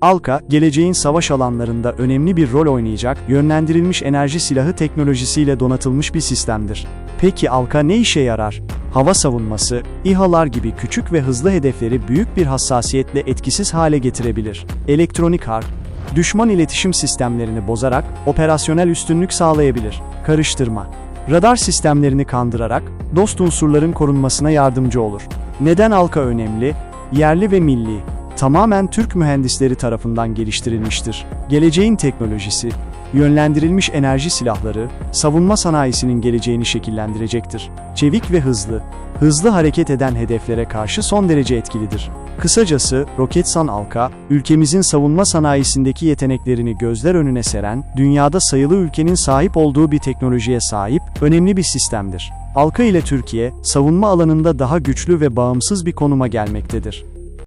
ALKA, geleceğin savaş alanlarında önemli bir rol oynayacak, yönlendirilmiş enerji silahı teknolojisiyle donatılmış bir sistemdir. Peki ALKA ne işe yarar? Hava savunması, İHA'lar gibi küçük ve hızlı hedefleri büyük bir hassasiyetle etkisiz hale getirebilir. Elektronik harp, düşman iletişim sistemlerini bozarak operasyonel üstünlük sağlayabilir. Karıştırma, radar sistemlerini kandırarak dost unsurların korunmasına yardımcı olur. Neden ALKA önemli? Yerli ve milli, tamamen Türk mühendisleri tarafından geliştirilmiştir. Geleceğin teknolojisi, yönlendirilmiş enerji silahları, savunma sanayisinin geleceğini şekillendirecektir. Çevik ve hızlı, hızlı hareket eden hedeflere karşı son derece etkilidir. Kısacası, Roketsan Alka, ülkemizin savunma sanayisindeki yeteneklerini gözler önüne seren, dünyada sayılı ülkenin sahip olduğu bir teknolojiye sahip, önemli bir sistemdir. Alka ile Türkiye, savunma alanında daha güçlü ve bağımsız bir konuma gelmektedir.